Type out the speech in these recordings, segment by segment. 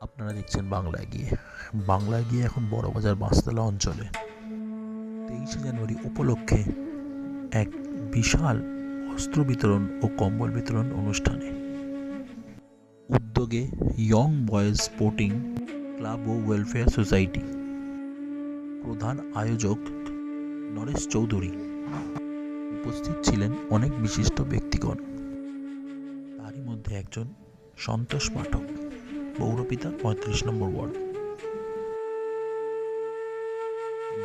আপনারা দেখছেন বাংলায় গিয়ে। বাংলায় গিয়ে এখন বড়বাজার বাঁশতলা অঞ্চলে। তেইশে জানুয়ারি উপলক্ষে এক বিশাল অস্ত্র বিতরণ ও কম্বল বিতরণ অনুষ্ঠানে। উদ্যোগে ইয়ং বয়েজ স্পোর্টিং ক্লাব ও ওয়েলফেয়ার সোসাইটি। প্রধান আয়োজক নরেশ চৌধুরী। উপস্থিত ছিলেন অনেক বিশিষ্ট ব্যক্তিগণ। তারই মধ্যে একজন সন্তোষ পাঠক। পৌরপিতা পঁয়ত্রিশ নম্বর ওয়ার্ড।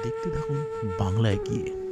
দেখতে থাকুন বাংলায় গিয়ে।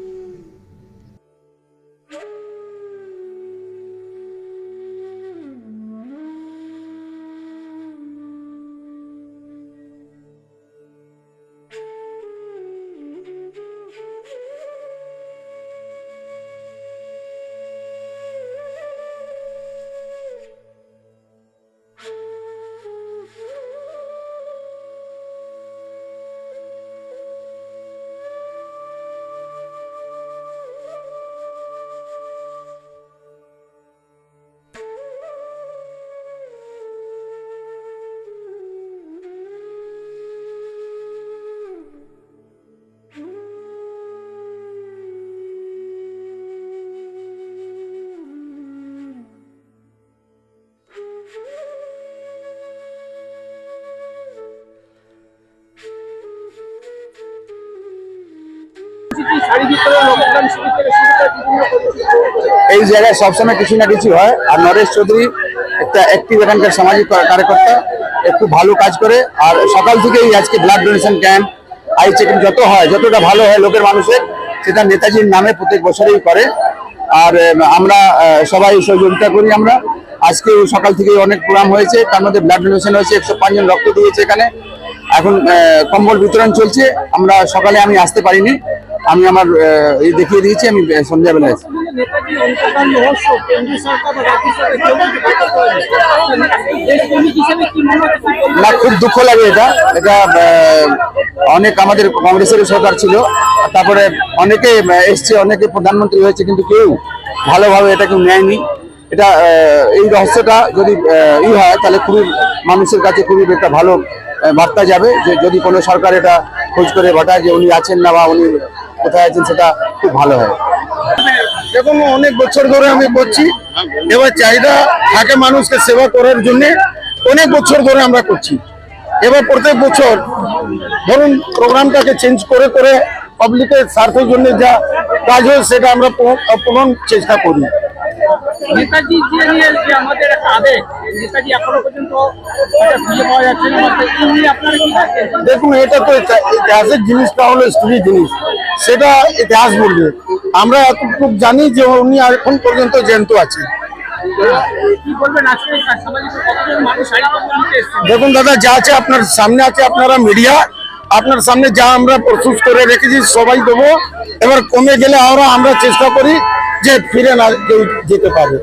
এই জায়গায় সবসময় কিছু না কিছু হয়। আর নরেশ চৌধুরী একটা অ্যাক্টিভ এখানকার সামাজিক কার্যকর্তা। একটু ভালো কাজ করে। আর সকাল থেকেই আজকে blood donation camp eye checking যত হয়, যতটা ভালো হয় লোকের মানুষের সেটা নেতাজির নামে প্রত্যেক বছরেই করে। আর আমরা সবাই সহযোগিতা করি আমরা। আজকে সকাল থেকেই অনেক প্রোগ্রাম হয়েছে। তার মধ্যে ব্লাড ডোনেশন হয়েছে, একশো পাঁচজন রক্ত দিয়েছে এখানে। এখন কম্বল বিতরণ চলছে। আমরা সকালে আমি আসতে পারিনি। আমি আমার দেখিয়ে দিয়েছি, আমি সন্ধ্যাবেলা বলবেন? না, খুব দুঃখ লাগে এটা। এটা অনেক আমাদের কংগ্রেসের সরকার ছিল। তারপরে অনেকে এসছে, অনেকে প্রধানমন্ত্রী হয়েছে, কিন্তু কেউ ভালোভাবে এটা কেউ নেয়নি। এটা এই রহস্যটা যদি ই হয়, তাহলে খুবই মানুষের কাছে খুবই একটা ভালো বার্তা যাবে যে যদি কোনো সরকার এটা খোঁজ করে ঘটায় যে উনি আছেন না বা উনি কোথায় আছেন সেটা খুব ভালো হয়। দেখুন অনেক বছর ধরে আমি করছি। এবার চাহিদা থাকে মানুষকে সেবা করার জন্য অনেক বছর ধরে আমরা করছি। এবার প্রত্যেক বছর ধরুন প্রোগ্রামটাকে চেঞ্জ করে করে পাবলিকের স্বার্থের জন্য যা কাজ হয় সেটা আমরা পূরণ- চেষ্টা করি। নেতাজি যে নিয়ে যে আমাদের একটা আবেগ নেতাজি এখনও পর্যন্ত খুঁজে পাওয়া যাচ্ছে না? এই নিয়ে আপনারা কি ভাবছেন দেখুন এটা তো ইতি- ইতিহাসের জিনিসটা হলো স্টোরি জিনিস। সেটা ইতিহাস বলবে। আমরা এতটুকু জানি যে উনি এখন পর্যন্ত জ্যান্ত এসেছেন দেখুন দাদা, যা আছে আপনার সামনে আছে, আপনারা মিডিয়া আপনার সামনে যা আমরা প্রস্তুত করে রেখেছি, সবাই দেবো। এবার কমে গেলে আমরা আমরা চেষ্টা করি যে ফিরে না যেতে পারে।